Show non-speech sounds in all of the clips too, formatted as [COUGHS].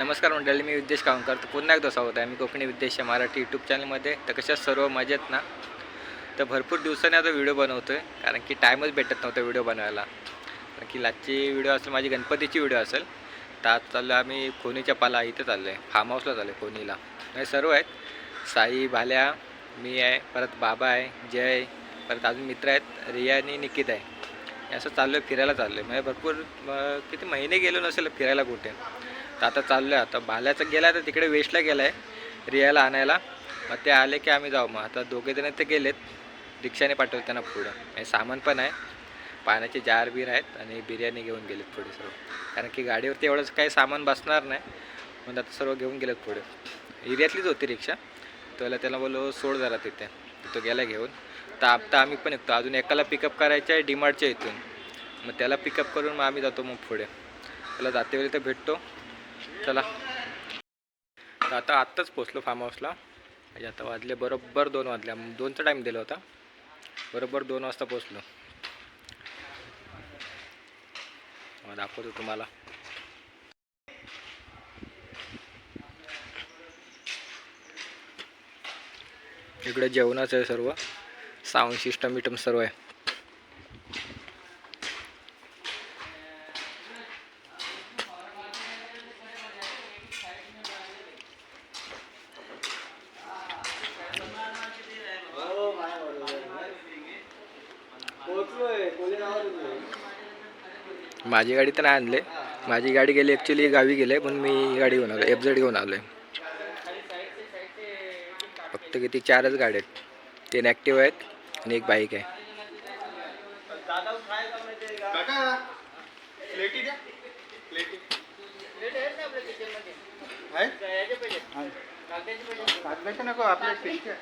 नमस्कार मंडळी मी विद्देश कावणकर. तर पुन्हा एकदा स्वागत आहे. मी कोकणी विद्देश या मराठी यूट्यूब चॅनलमध्ये तर कशा सर्व मजेत ना? तर भरपूर दिवसांनी आता व्हिडिओ बनवतो आहे कारण की टाईमच भेटत नव्हता व्हिडिओ बनवायला. कारण की लाजची व्हिडिओ असेल माझी गणपतीची व्हिडिओ असेल तर आज चाललो आम्ही खोनीच्या पाला इथे चाललो आहे फार्म हाऊसला चाललो आहे खोनीला नाही सर्व आहेत. साई भाल्या मी आहे परत बाबा आहे जय परत अजून मित्र आहेत रिया आणि निकित आहे. असं चाललो आहे फिरायला चाललो आहे म्हणजे भरपूर किती महिने गेलो नसेल फिरायला कुठे. तर आता चाललो आहे आता. भाल्याचं गेला तर तिकडे वेस्टला गेला आहे रियाला आणायला. मग ते आले की आम्ही जाऊ. मग आता दोघे जण ते गेलेत. रिक्षाने पाठवले त्यांना पुढं. म्हणजे सामान पण आहे. पाण्याचे जार बीर आहेत आणि बिर्याणी घेऊन गेलेत पुढे सर्व. कारण की गाडीवरती एवढंच काही सामान बसणार नाही. म्हणून आता सर्व घेऊन गेलेत पुढे. एरियातलीच होती रिक्षा. त्याला त्याला बोललो सोड जरा तिथे. तो गेला घेऊन. तर आत्ता आम्ही पण निघतो अजून एकाला पिकअप करायचं आहे डीमार्टच्या इथून. मग त्याला पिकअप करून मग आम्ही जातो मग पुढे. त्याला जातेवेळी तर भेटतो. चला. तर आता आत्ताच पोचलो फार्म हाऊसला म्हणजे आता वाजले बरोबर दोन वाजल्या दोनचा टाईम दिला होता. बरोबर दोन वाजता पोचलो मग दाखवतो तुम्हाला. इकडे जेवणाचं आहे सर्व. साऊंड सिस्टम बिटम सर्व आहे. माझी गाडी तर नाही आणले. माझी गाडी गेली ॲक्च्युली गावी गेले पण मी गाडी घेऊन आलो एफ झेड घेऊन आलो आहे फक्त किती चारच गाड्या आहेत. तीन ॲक्टिव्ह आहेत. आणि एक बाईक आहे काका प्लेटी द्या प्लेटी आहे कागदाचे नको आपल्या स्टीलचे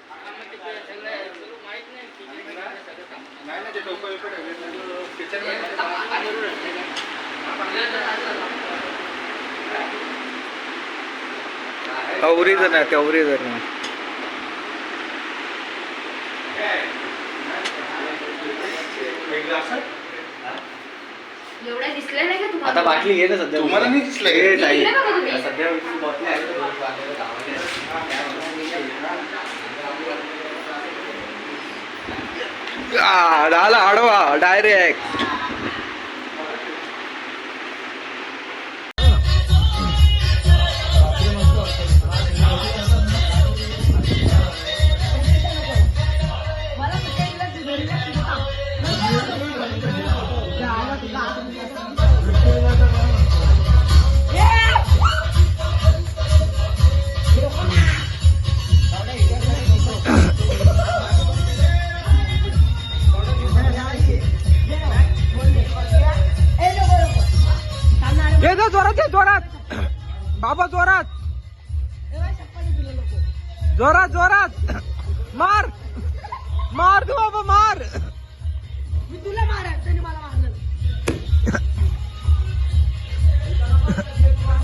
नाही ना ते टोकं बिकं ठेवले किचन ओरिजन आहे ते ओरिजन आहे एवढ्या दिसल्या नाही का आता बाटली घे ना सध्या तुम्हाला नाही दिसलं? ताई. का तुम्ही? सध्या बाटली आहे आ, झाला आडवा डायरेक्ट जोरात जोरात. मार. मार तू बाबा मार. मी तुला मारा त्याने मला मारलं.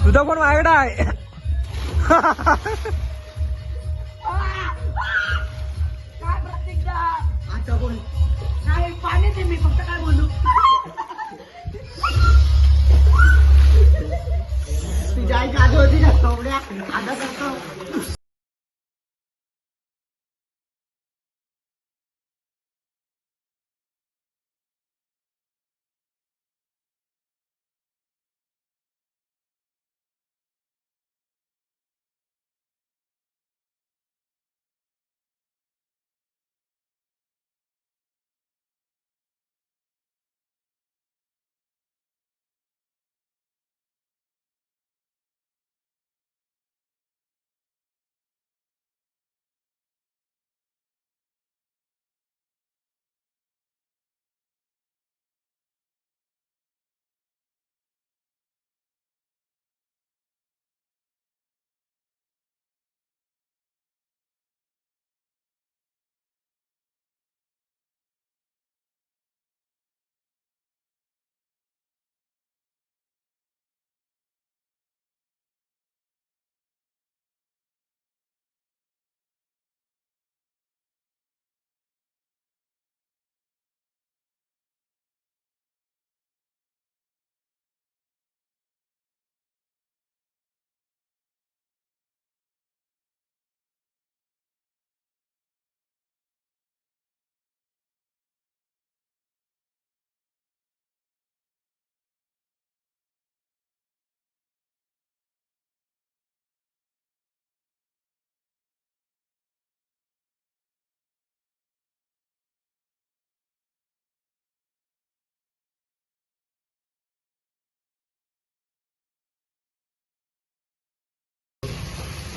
तुझा पण माझ्याकडे आहे. काय प्रत्येकदा? आता बोल. नाही पाणी दे मी फक्त काय बोलू? तुझ्या आई होती कवड्या आता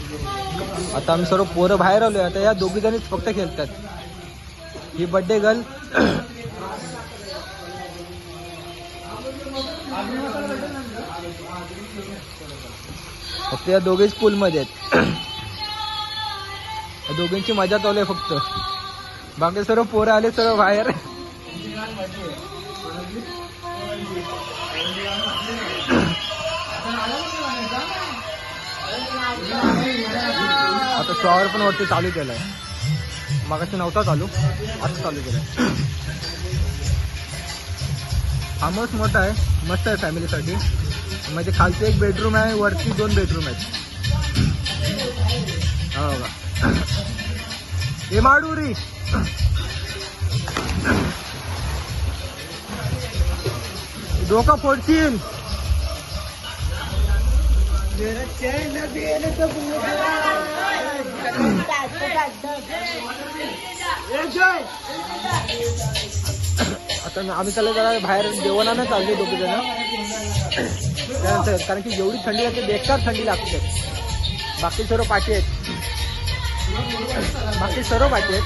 आता आम्ही सर्व पोरं बाहेर आलोय. आता या दोघी जणीच फक्त खेळतात. ही बड्डे गर्ल फक्त या दोघे पूलमध्ये आहेत. दोघींची मजा चालू आहे फक्त. बाकी सर्व पोरं आले सर्व बाहेर. आता शॉवर पण वरती चालू केलाय. मागाशी नव्हता चालू आता चालू केलाय. फार्म हाऊस मोठा आहे मस्त आहे फॅमिलीसाठी म्हणजे खालती एक बेडरूम आहे वरती दोन बेडरूम आहेत. हो का हे माडुरी! डोका फोडशील? [COUGHS] आता आम्ही त्याला जरा बाहेर जेवणानं चालले दोघे जण त्यानंतर कारण की एवढी थंडी लागते बेकार थंडी लागते. बाकी सर्व पाठी आहेत. बाकी सर्व पाठी आहेत.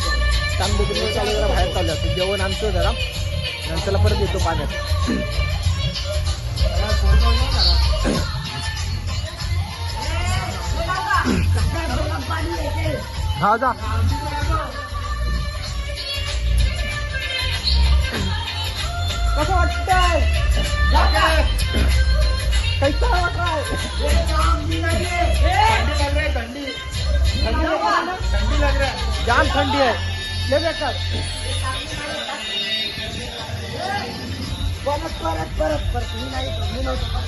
काम दोघे चालू जरा बाहेर चालू असते जेवण आणतो जरा. नंतरला परत येतो पाण्यात. हा जा कसं वाटतंय कैसा वाटतंय थंडी लग रहा है। जाम थंडी आहे ले बेकार। परत परत परत परत मी नाही मी नव्हतो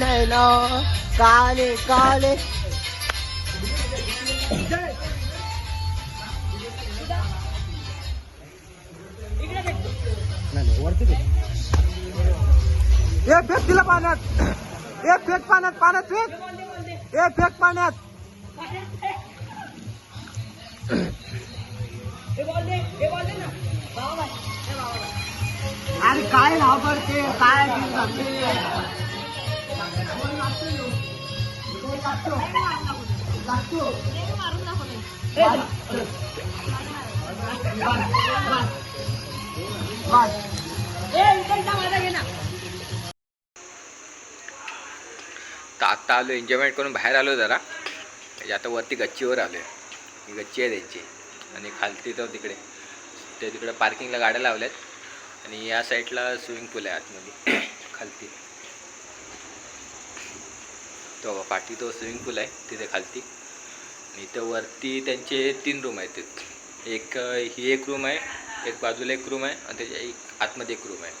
नैना काले काले. ए फेक तिला पाण्यात. ए फेक पाण्यात पाण्यात फेक. ए फेक पाण्यात. अरे काय नाव ते काय तर आत्ता आलो एन्जॉयमेंट करून बाहेर आलो जरा. म्हणजे आता वरती गच्चीवर आलो आहे ही गच्ची आहे त्यांची. आणि खालती तर तिकडे. ते तिकडे पार्किंगला गाड्या लावल्यात. आणि या साईडला स्विमिंग पूल आहे आतमध्ये. खालती. तो बघा, पाठी तो स्विमिंग पूल आहे तिथे खालती. आणि इथं वरती त्यांचे तीन रूम आहेत तिथे. एक ही एक रूम आहे एक बाजूला एक रूम आहे आणि त्याच्या एक आतमध्ये एक रूम आहे.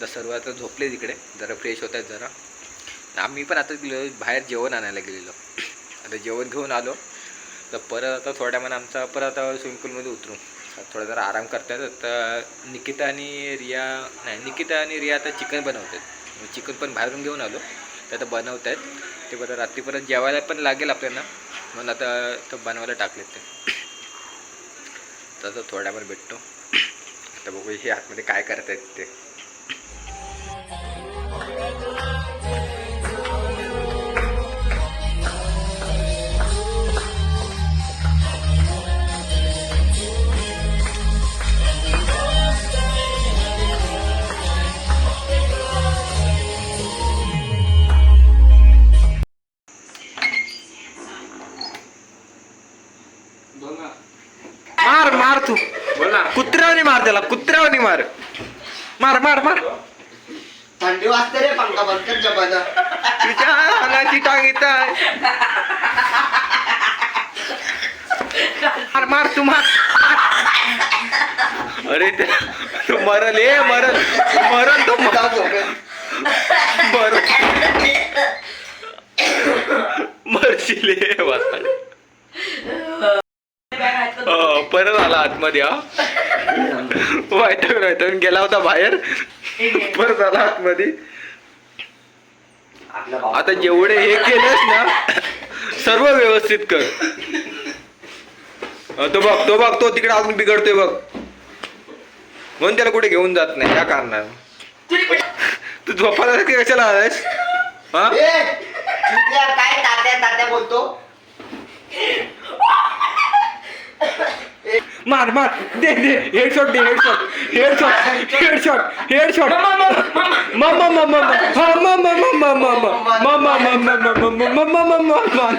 तर सर्व आता झोपले तिकडे जरा फ्रेश होत आहेत जरा. आम्ही पण आता गेलो बाहेर जेवण आणायला गेलेलो. आता जेवण घेऊन आलो. तर परत आता थोड्या मन आमचा परत आता स्विमिंग पूलमध्ये उतरू. थोडा जरा आराम करतात. तर निकिता आणि रिया नाही निकिता आणि रिया आता चिकन बनवतात. चिकन पण बाहेरून घेऊन आलो. ते आता बनवत आहेत. ते बरं रात्री जेवायला पण लागेल आपल्याला. म्हणून आता तर बनवायला टाकलेत ते. तर आता थोड्या वेळ भेटतो. आता बघू हे आतमध्ये काय करत आहेत ते. कुत्र्यावनी मार त्याला कुत्र्यावनी मार. मार मार मार. थंडी वाजते रे पंखा बंद कर जबाना तुझ्या हालाची टांग येत मार मार तू मार. अरे ते तो मरल ए मरल मरल तो मरल. मरशील. हो, [LAUGHS] परत आला आतमध्ये हा. वैतागून वैतागून गेला होता बाहेर. परत आला आतमध्ये. आता जेवढे हे केलंस ना सर्व व्यवस्थित कर. तो बघ तो बघ तो तिकडे अजून बिघडतोय बघ. म्हणून त्याला कुठे घेऊन जात नाही या कारणानं. तू झोपायला की कशाला आलायस? हा? काय तात्या तात्या बोलतो? मार मार दे दे हेडशॉट दे headshot headshot headshot headshot mamma मम्मा हा मम्मा mamma mamma mamma mamma mamma मम्मा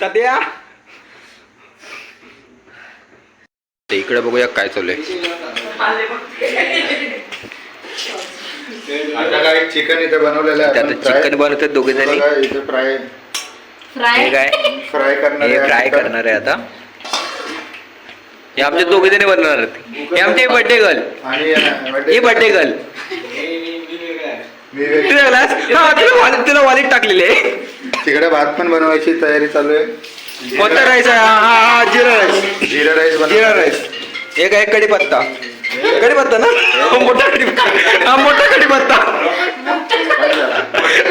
तात्या इकडे बघूया काय चालू आहे चिकन इथे बनवलेलं आहे चिकन बनवतात दोघे जणी फ्राय हे काय फ्राय हे फ्राय. करणार आहे आता हे आमचे दोघे जणी बनवणार आहेत. हे आमचे बर्थडे गर्ल ही बर्थडे गर्ल हा तुला वॉलेट टाकलेले तिकडे भात पण बनवायची तयारी चालू आहे. मोठा राईस आहे? हा हा हा jeera rice jeera rice jeera rice एक आहे कढीपत्ता. कढीपत्ता ना? हा मोठा कढीपत्ता. हा मोठा कढीपत्ता.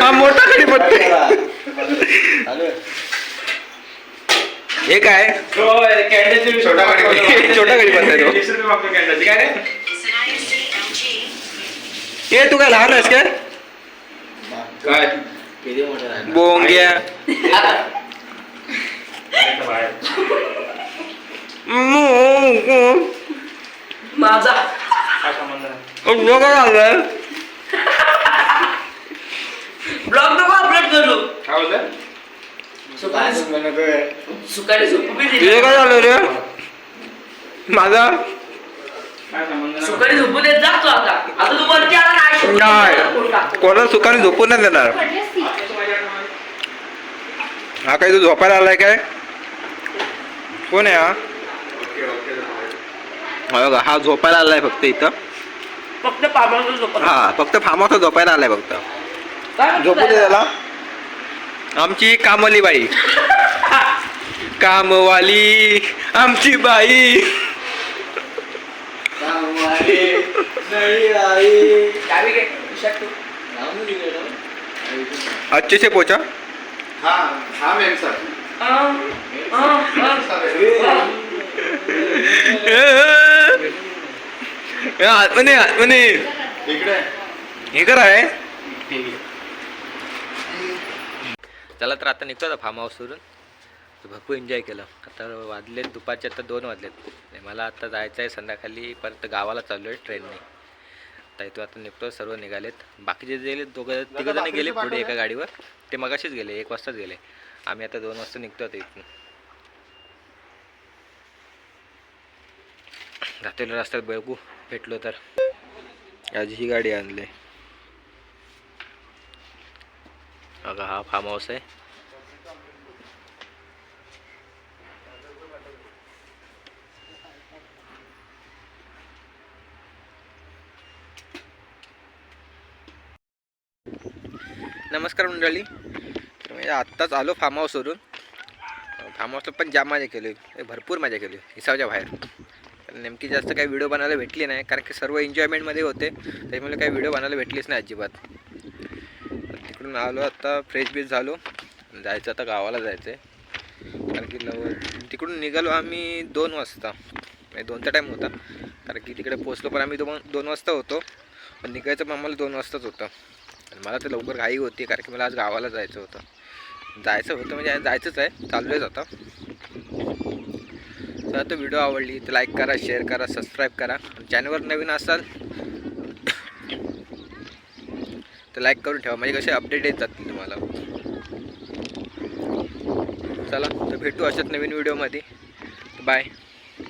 हा मोठा कढीपत्ता. हे काय? छोटा कढीपत्ता. [LAUGHS] छोटा कढीपत्ता आहे तो. हे तू काय लहान आहेस काय? बोंग्या. माझा. काय झालं? ब्लॉग नको अपलोड करू. सुकाळी झोपू. तुझं काय झालं रे? माझा? सुकाळी झोपू देत जा तू आता. आता तू वरती आला नाही. झोपू. कोणाला सुखाने झोपून नाही देणार. हा काय तू झोपायला आलाय काय? कोण आहे हा? हा बघा हा झोपायला आलाय फक्त इथं. फक्त झोपा हा फक्त फार्म हाऊस झोपायला आलाय फक्त. झोपू दे त्याला. आमची कामवाली बाई कामवाली आमची बाई. अच्छे से पोचा हा हा मेन सर अं, अं, अं. आतमध्ये आतमध्ये इकडे हे कर आहे चला तर आता निघतो आता फार्म हाऊसवरून तर भरपूर एन्जॉय केलं. आता वाजलेत दुपारचे आता दोन वाजलेत. मला आता जायचं आहे संध्याकाळी परत गावाला चाललो आहे ट्रेनने आता इथं आता निघतो सर्व निघालेत. बाकीचे जे गेले दोघं तिघं जण गेले पुढे एका गाडीवर. ते मगाशीच गेले एक वाजताच गेले. आम्ही आता दोन वाजता निघतो आता इथून. जातेल्या रस्त्यात बघू. भेटलो तर. आज ही गाडी आणली. बघा हा फार्म हाऊस आहे नमस्कार मंडळी. तर म्हणजे आत्ताच आलो फार्म हाऊसवरून फार्म हाऊसला पण जाम मजा केली. भरपूर मजा केली. हिसाबच्या बाहेर. पण नेमकी जास्त काही व्हिडिओ बनायला भेटली नाही कारण की सर्व एन्जॉयमेंटमध्ये होते. त्याच्यामुळे काही व्हिडिओ बनायला भेटलीच नाही अजिबात. तिकडून आलो आता फ्रेश बीश झालो. जायचं आता गावाला जायचं आहे कारण की लवकर तिकडून निघालो आम्ही दोन वाजता. म्हणजे दोनचा टाईम होता. कारण की तिकडे पोचलो पण आम्ही दोन दोन वाजता होतो. पण निघायचं पण आम्हाला दोन वाजताच होतं. आणि मला तर लवकर घाई होती कारण की मला आज गावाला जायचं होतं. जायचं होतं म्हणजे आज जायचंच आहे. चालू आहेच आता. तर तो व्हिडिओ आवडली तर लाईक करा शेअर करा सबस्क्राईब करा. चॅनलवर नवीन असाल तर लाईक करून ठेवा. म्हणजे कसे अपडेट येत जातील तुम्हाला. चला तर भेटू अशाच नवीन व्हिडिओमध्ये बाय